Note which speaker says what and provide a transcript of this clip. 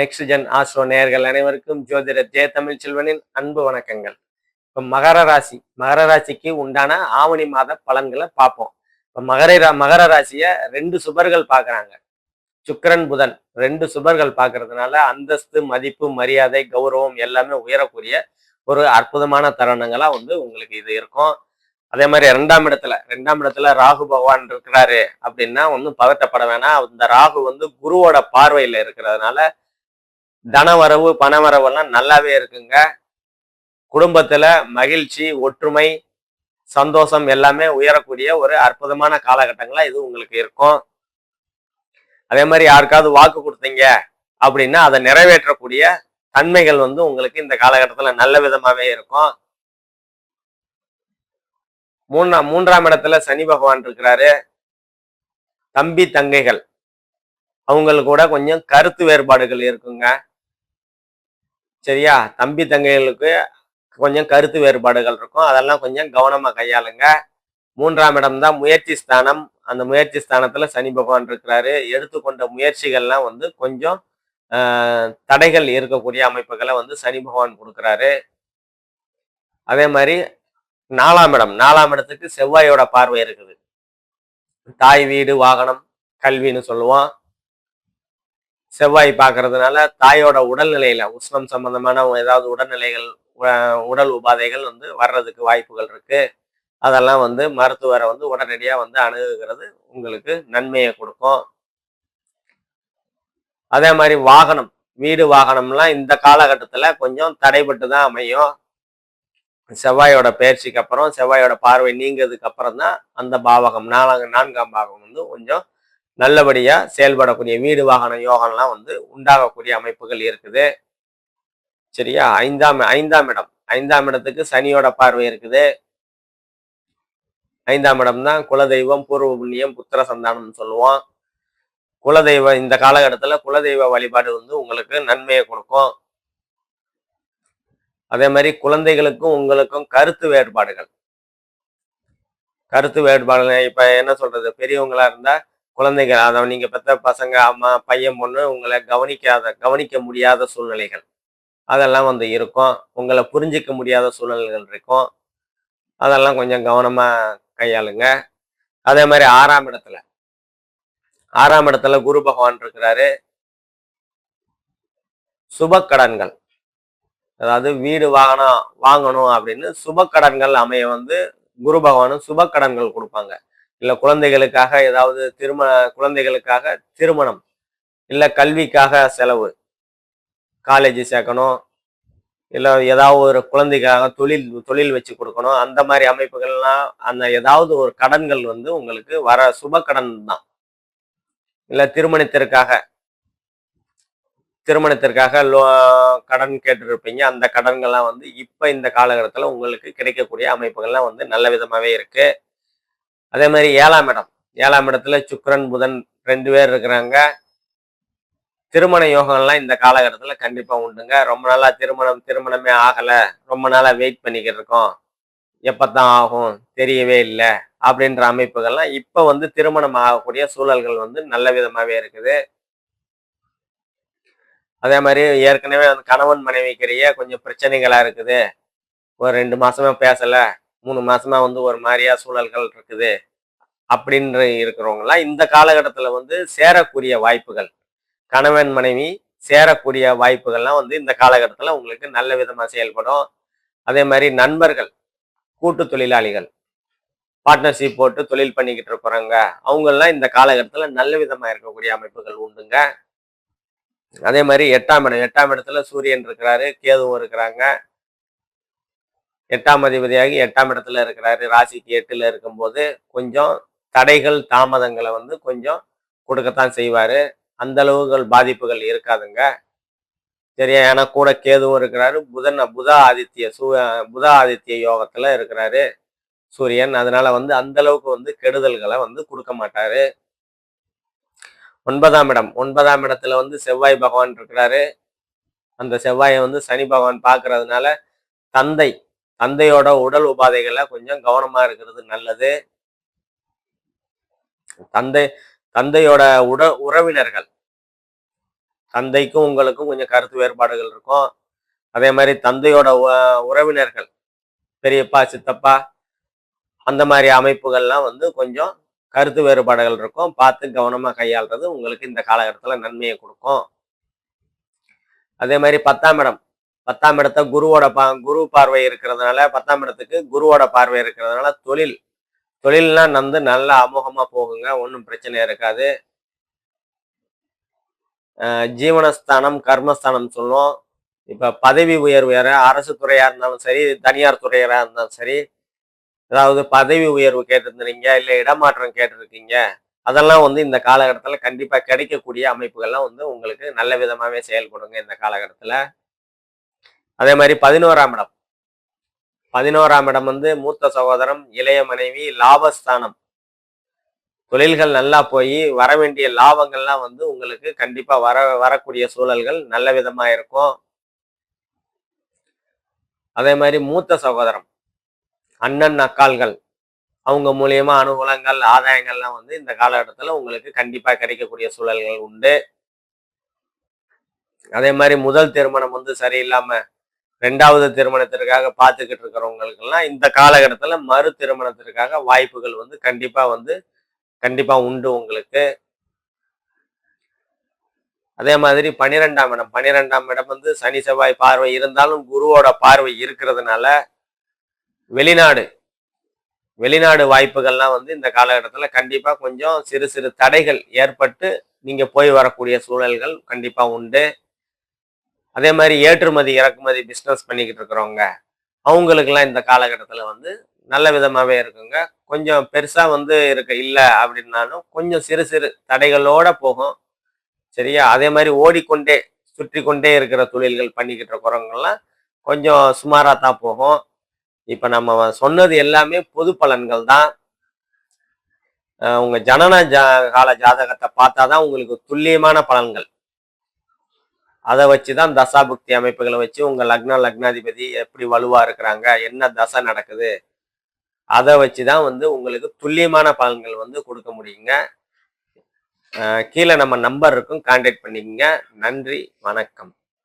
Speaker 1: Next gen astro நேர்கள் அனைவருக்கும் ஜோதிட ஜெய தமிழ் செல்வனின் அன்பு வணக்கங்கள். இப்போ மகர ராசி மகர ராசிக்கு உண்டான ஆவணி மாத பலன்களை பார்ப்போம். இப்போ மகர ரா- மகர ராசியை ரெண்டு சுபர்கள் பார்க்குறாங்க. சுக்கரன் புதன் ரெண்டு சுபர்கள் பார்க்கறதுனால அந்தஸ்து மதிப்பு மரியாதை கௌரவம் எல்லாமே உயரக்கூடிய ஒரு அற்புதமான தருணங்களா வந்து உங்களுக்கு இது இருக்கும். அதே மாதிரி ரெண்டாம் இடத்துல ரெண்டாம் இடத்துல ராகு பகவான் இருக்கிறாரு அப்படின்னா ஒன்றும் பதட்டப்பட வேணாம். இந்த ராகு வந்து குருவோட பார்வையில் இருக்கிறதுனால தனவரவு பணவரவெல்லாம் நல்லாவே இருக்குங்க. குடும்பத்தில் மகிழ்ச்சி ஒற்றுமை சந்தோஷம் எல்லாமே உயரக்கூடிய ஒரு அற்புதமான காலகட்டங்களாக இது உங்களுக்கு இருக்கும். அதே மாதிரி யாருக்காவது வாக்கு கொடுத்தீங்க அப்படின்னா அதை நிறைவேற்றக்கூடிய தன்மைகள் வந்து உங்களுக்கு இந்த காலகட்டத்தில் நல்ல விதமாகவே இருக்கும். மூணாம் மூன்றாம் இடத்துல சனி பகவான் இருக்கிறாரு. தம்பி தங்கைகள். அவங்களுக்கு கூட கொஞ்சம் கருத்து வேறுபாடுகள் இருக்குங்க. சரியா? தம்பி தங்கைகளுக்கு கொஞ்சம் கருத்து வேறுபாடுகள் இருக்கும். அதெல்லாம் கொஞ்சம் கவனமாக கையாளுங்க. மூன்றாம் இடம் தான் முயற்சி ஸ்தானம். அந்த முயற்சி ஸ்தானத்தில் சனி பகவான் இருக்கிறாரு. எடுத்துக்கொண்ட முயற்சிகள்லாம் வந்து கொஞ்சம் தடைகள் இருக்கக்கூடிய அமைப்புகளை வந்து சனி பகவான் கொடுக்குறாரு. அதே மாதிரி நாலாம் இடம். நாலாம் இடத்துக்கு செவ்வாயோட பார்வை இருக்குது. தாய் வீடு வாகனம் கல்வின்னு சொல்லுவோம். செவ்வாய் பார்க்கறதுனால தாயோட உடல்நிலையில உஷ்ணம் சம்பந்தமான ஏதாவது உடல்நிலைகள் உடல் உபாதைகள் வந்து வர்றதுக்கு வாய்ப்புகள் இருக்கு. அதெல்லாம் வந்து மருத்துவரை வந்து உடனடியாக வந்து அணுகுகிறது உங்களுக்கு நன்மையை கொடுக்கும். அதே மாதிரி வாகனம் வீடு வாகனம்லாம் இந்த காலகட்டத்தில் கொஞ்சம் தடைபட்டு தான் அமையும். செவ்வாயோட பயிற்சிக்கு அப்புறம் செவ்வாயோட பார்வை நீங்கிறதுக்கு அப்புறம் தான் அந்த பாவகம் நாலாம் நான்காம் பாவகம் வந்து கொஞ்சம் நல்லபடியாக செயல்படக்கூடிய வீடு வாகன யோகம்லாம் வந்து உண்டாகக்கூடிய அமைப்புகள் இருக்குது. சரியா? ஐந்தாம் ஐந்தாம் இடம். ஐந்தாம் இடத்துக்கு சனியோட பார்வை இருக்குது. ஐந்தாம் இடம் தான் குலதெய்வம் பூர்வ புண்ணியம் புத்திர சந்தானம்னு சொல்லுவோம். குலதெய்வ இந்த காலகட்டத்தில் குலதெய்வ வழிபாடு வந்து உங்களுக்கு நன்மையை கொடுக்கும். அதே மாதிரி குழந்தைகளுக்கும் உங்களுக்கும் கருத்து வேறுபாடுகள். கருத்து வேறுபாடுகள் இப்போ என்ன சொல்றது? பெரியவங்களா இருந்தால் குழந்தைகள் அதாவது நீங்கள் பெற்ற பசங்க அம்மா பையன் பொண்ணு உங்களை கவனிக்காத கவனிக்க முடியாத சூழ்நிலைகள். அதெல்லாம் வந்து இருக்கும். உங்களை புரிஞ்சிக்க முடியாத சூழ்நிலைகள் இருக்கும். அதெல்லாம் கொஞ்சம் கவனமாக கையாளுங்க. அதே மாதிரி ஆறாம் இடத்துல. ஆறாம் இடத்துல குரு பகவான் இருக்கிறாரு. சுப கடன்கள். அதாவது வீடு வாகனம் வாங்கணும் அப்படின்னு சுப கடன்கள் அமைய வந்து குரு பகவானும் சுப கடன்கள் கொடுப்பாங்க. இல்லை குழந்தைகளுக்காக ஏதாவது திருமண குழந்தைகளுக்காக திருமணம் இல்லை கல்விக்காக செலவு. காலேஜ் சேர்க்கணும் இல்லை ஏதாவது ஒரு குழந்தைக்காக தொழில் தொழில் வச்சு கொடுக்கணும். அந்த மாதிரி அமைப்புகள்லாம் அந்த ஏதாவது ஒரு கடன்கள் வந்து உங்களுக்கு வர சுப கடன் தான். இல்லை திருமணத்திற்காக திருமணத்திற்காக லோ கடன் கேட்டுருப்பீங்க. அந்த கடன்கள்லாம் வந்து இப்போ இந்த காலகட்டத்தில் உங்களுக்கு கிடைக்கக்கூடிய அமைப்புகள்லாம் வந்து நல்ல விதமாகவே இருக்கு. அதே மாதிரி ஏழாம் இடம். ஏழாம் இடத்துல சுக்கரன் புதன் ரெண்டு பேர் இருக்கிறாங்க. திருமண யோகம்லாம் இந்த காலகட்டத்தில் கண்டிப்பாக உண்டுங்க. ரொம்ப நாளாக திருமணம் திருமணமே ஆகலை. ரொம்ப நாளாக வெயிட் பண்ணிக்கிட்டு இருக்கோம். எப்பத்தான் ஆகும்? தெரியவே இல்லை. அப்படின்ற அமைப்புகள்லாம் இப்போ வந்து திருமணம் ஆகக்கூடிய சூழல்கள் வந்து நல்ல விதமாகவே இருக்குது. அதே மாதிரி ஏற்கனவே வந்து கணவன் மனைவிக்கிடையே கொஞ்சம் பிரச்சனைகளாக இருக்குது. ஒரு ரெண்டு மாசமா பேசலை. மூணு மாசமா வந்து ஒரு மாதிரியா சூழல்கள் இருக்குது அப்படின்ற இருக்கிறவங்கலாம் இந்த காலகட்டத்தில் வந்து சேரக்கூடிய வாய்ப்புகள். கணவன் மனைவி சேரக்கூடிய வாய்ப்புகள்லாம் வந்து இந்த காலகட்டத்தில் உங்களுக்கு நல்ல விதமாக செயல்படும். அதே மாதிரி நண்பர்கள் கூட்டு தொழிலாளிகள் பார்ட்னர்ஷிப் போட்டு தொழில் பண்ணிக்கிட்டு இருக்கிறவங்க அவங்கெல்லாம் இந்த காலகட்டத்தில் நல்ல விதமாக இருக்கக்கூடிய அமைப்புகள் உண்டுங்க. அதே மாதிரி எட்டாம் இடம் எட்டாம் இடத்துல சூரியன் இருக்கிறாரு கேதுவும் இருக்கிறாங்க. எட்டாம் அதிபதியாகி எட்டாம் இடத்துல இருக்கிறாரு. ராசிக்கு எட்டுல இருக்கும்போது கொஞ்சம் தடைகள் தாமதங்களை வந்து கொஞ்சம் கொடுக்கத்தான் செய்வாரு. அந்த அளவுகள் பாதிப்புகள் இருக்காதுங்க. சரியா? ஏன்னா கூட கேதுவும் இருக்கிறாரு. புதன் புத ஆதித்ய சூ புத ஆதித்ய யோகத்துல இருக்கிறாரு சூரியன். அதனால வந்து அந்த அளவுக்கு வந்து கெடுதல்களை வந்து கொடுக்க மாட்டாரு. ஒன்பதாம் இடம். ஒன்பதாம் இடத்துல வந்து செவ்வாய் பகவான் இருக்கிறாரு. அந்த செவ்வாயை வந்து சனி பகவான் பார்க்கறதுனால தந்தை தந்தையோட உடல் உபாதைகளை கொஞ்சம் கவனமா இருக்கிறது நல்லது. தந்தை தந்தையோட உட உறவினர்கள். தந்தைக்கும் உங்களுக்கும் கொஞ்சம் கருத்து வேறுபாடுகள் இருக்கும். அதே மாதிரி தந்தையோட உறவினர்கள் பெரியப்பா சித்தப்பா அந்த மாதிரி அமைப்புகள்லாம் வந்து கொஞ்சம் கருத்து வேறுபாடுகள் இருக்கும். பார்த்து கவனமாக கையாள்றது உங்களுக்கு இந்த காலகட்டத்தில் நன்மையை கொடுக்கும். அதே மாதிரி பத்தாம் இடம். பத்தாம் இடத்த குருவோட பா குரு பார்வை இருக்கிறதுனால பத்தாம் இடத்துக்கு குருவோட பார்வை இருக்கிறதுனால தொழில். தொழில்லாம் வந்து நல்லா அமோகமா போகுங்க ஒன்றும் பிரச்சனை இருக்காது. ஜீவனஸ்தானம் கர்மஸ்தானம் சொல்லுவோம். இப்போ பதவி உயர்வு வேற அரசு துறையாக இருந்தாலும் சரி தனியார் துறையாக இருந்தாலும் சரி அதாவது பதவி உயர்வு கேட்டிருந்துறீங்க இல்லை இடமாற்றம் கேட்டிருக்கீங்க அதெல்லாம் வந்து இந்த காலகட்டத்தில் கண்டிப்பாக கிடைக்கக்கூடிய அமைப்புகள்லாம் வந்து உங்களுக்கு நல்ல விதமாகவே செயல்படுங்க இந்த காலகட்டத்தில். அதே மாதிரி பதினோராம் இடம். பதினோராம் இடம் வந்து மூத்த சகோதரம் இளைய மனைவி லாபஸ்தானம். தொழில்கள் நல்லா போய் வர வேண்டிய லாபங்கள்லாம் வந்து உங்களுக்கு கண்டிப்பா வர வரக்கூடிய சூழல்கள் நல்ல விதமா இருக்கும். அதே மாதிரி மூத்த சகோதரம் அண்ணன் அக்கால்கள் அவங்க மூலியமா அனுகூலங்கள் ஆதாயங்கள்லாம் வந்து இந்த காலகட்டத்தில் உங்களுக்கு கண்டிப்பா கிடைக்கக்கூடிய சூழல்கள் உண்டு. அதே மாதிரி முதல் திருமணம் வந்து சரியில்லாம ரெண்டாவது திருமணத்திற்காக பார்த்துக்கிட்டு இருக்கிறவங்களுக்கெல்லாம் இந்த காலகட்டத்தில் மறு திருமணத்திற்காக வாய்ப்புகள் வந்து கண்டிப்பாக வந்து கண்டிப்பாக உண்டு உங்களுக்கு. அதே மாதிரி பன்னிரெண்டாம் இடம். பன்னிரெண்டாம் இடம் வந்து சனி செவ்வாய் பார்வை இருந்தாலும் குருவோட பார்வை இருக்கிறதுனால வெளிநாடு வெளிநாடு வாய்ப்புகள்லாம் வந்து இந்த காலகட்டத்தில் கண்டிப்பாக கொஞ்சம் சிறு சிறு தடைகள் ஏற்பட்டு நீங்கள் போய் வரக்கூடிய சூழல்கள் கண்டிப்பாக உண்டு. அதே மாதிரி ஏற்றுமதி இறக்குமதி பிஸ்னஸ் பண்ணிக்கிட்டு இருக்கிறவங்க அவங்களுக்கெல்லாம் இந்த காலகட்டத்தில் வந்து நல்ல விதமாகவே இருக்குங்க. கொஞ்சம் பெருசாக வந்து இருக்க இல்லை அப்படின்னாலும் கொஞ்சம் சிறு சிறு தடைகளோட போகும். சரியா? அதே மாதிரி ஓடிக்கொண்டே சுற்றி கொண்டே இருக்கிற தொழில்கள் பண்ணிக்கிட்டு இருக்கிறவங்கெல்லாம் கொஞ்சம் சுமாராக தான் போகும். இப்போ நம்ம சொன்னது எல்லாமே பொது பலன்கள் தான். உங்கள் ஜனன ஜா கால ஜாதகத்தை பார்த்தா தான் உங்களுக்கு துல்லியமான பலன்கள். அதை வச்சு தான் தசாபுக்தி அமைப்புகளை வச்சு உங்கள் லக்ன லக்னாதிபதி எப்படி வலுவாக இருக்கிறாங்க என்ன தசை நடக்குது அதை வச்சு தான் வந்து உங்களுக்கு துல்லியமான பலன்கள் வந்து கொடுக்க முடியுங்க. கீழே நம்ம நம்பர் இருக்கும் கான்டாக்ட் பண்ணிக்கங்க. நன்றி வணக்கம்.